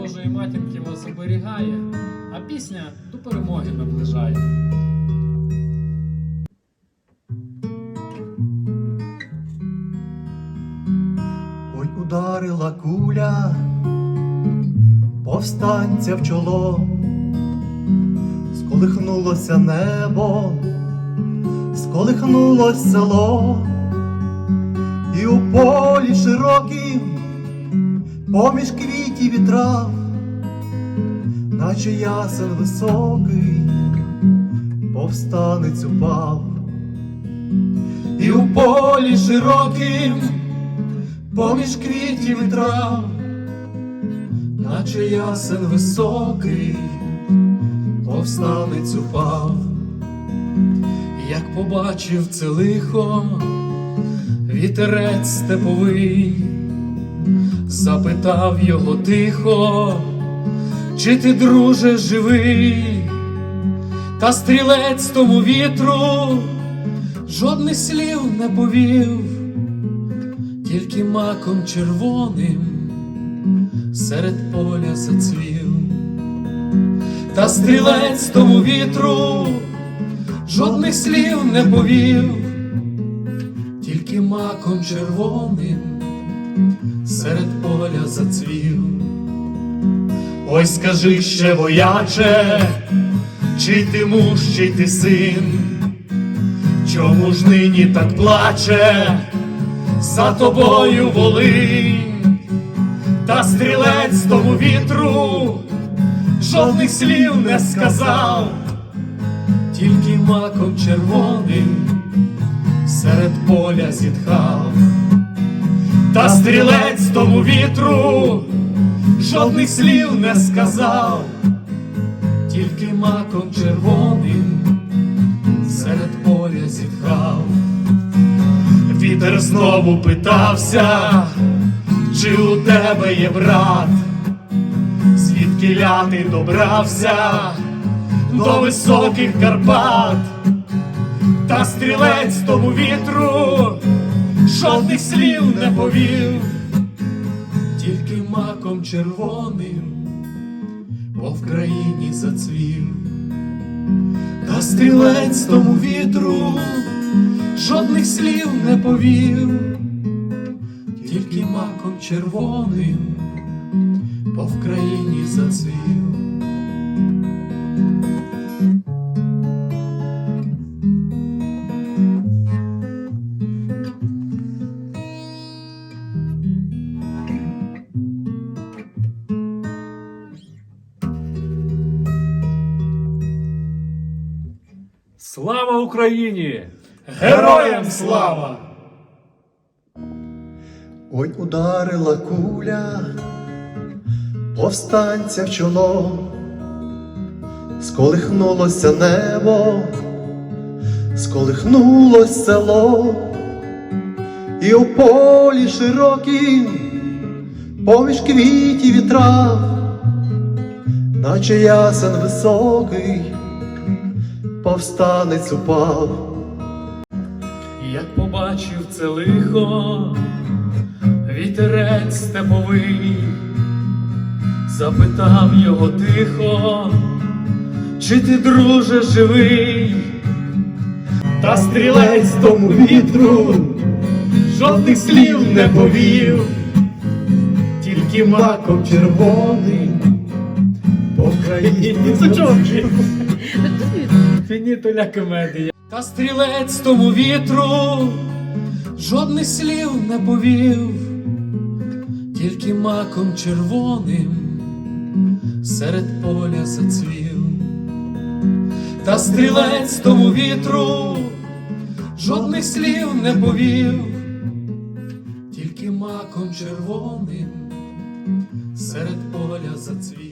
Божої матінки вас оберігає, а пісня до перемоги наближає. Ой, ударила куля повстанця в чоло, сколихнулося небо, сколихнулось село, і у полі широкім, поміж квітів і трав, наче ясен високий, повстанець упав, і у полі широким поміж квітів і трав, наче ясен високий, повстанець упав, Як побачив це лихо, вітерець степовий, запитав його тихо, чи ти, друже, живий, та стрілець тому вітру жодних слів не повів, тільки маком червоним серед поля зацвів, та стрілець тому вітру жодних слів не повів, тільки маком червоним серед зацвів. ой, скажи ще, вояче, чий ти муж, чий ти син, чому ж нині так плаче за тобою Волинь, та стрілець тому вітру жодних слів не сказав. тільки маком червоним серед поля зітхав, Та стрілець тому вітру жодних слів не сказав. тільки маком червоним серед поля зітхав, Вітер знову питався, чи у тебе є брат, звідки ляти добрався до високих Карпат, та стрілець тому вітру жодних слів не повів. тільки маком червоним по Вкраїні зацвів, Та стрілець тому вітру жодних слів не повів, тільки маком червоним по Вкраїні зацвів. Слава Україні! Героям слава! Ой, ударила куля повстанця в чоло, сколихнулося небо, сколихнулось село, і у полі широкім, поміж квітів і трав, наче ясен високий, повстанець упав. Як побачив це лихо, вітерець степовий, запитав його тихо, чи ти, друже, живий, Та стрілець тому вітру жодних слів не повів, тільки маком червоним по країні зачовчив. Фініто ля комедія. Та стрілець тому вітру жодних слів не повів, тільки маком червоним серед поля зацвів. Та стрілець тому вітру жодних слів не повів, тільки маком червоним серед поля зацвів.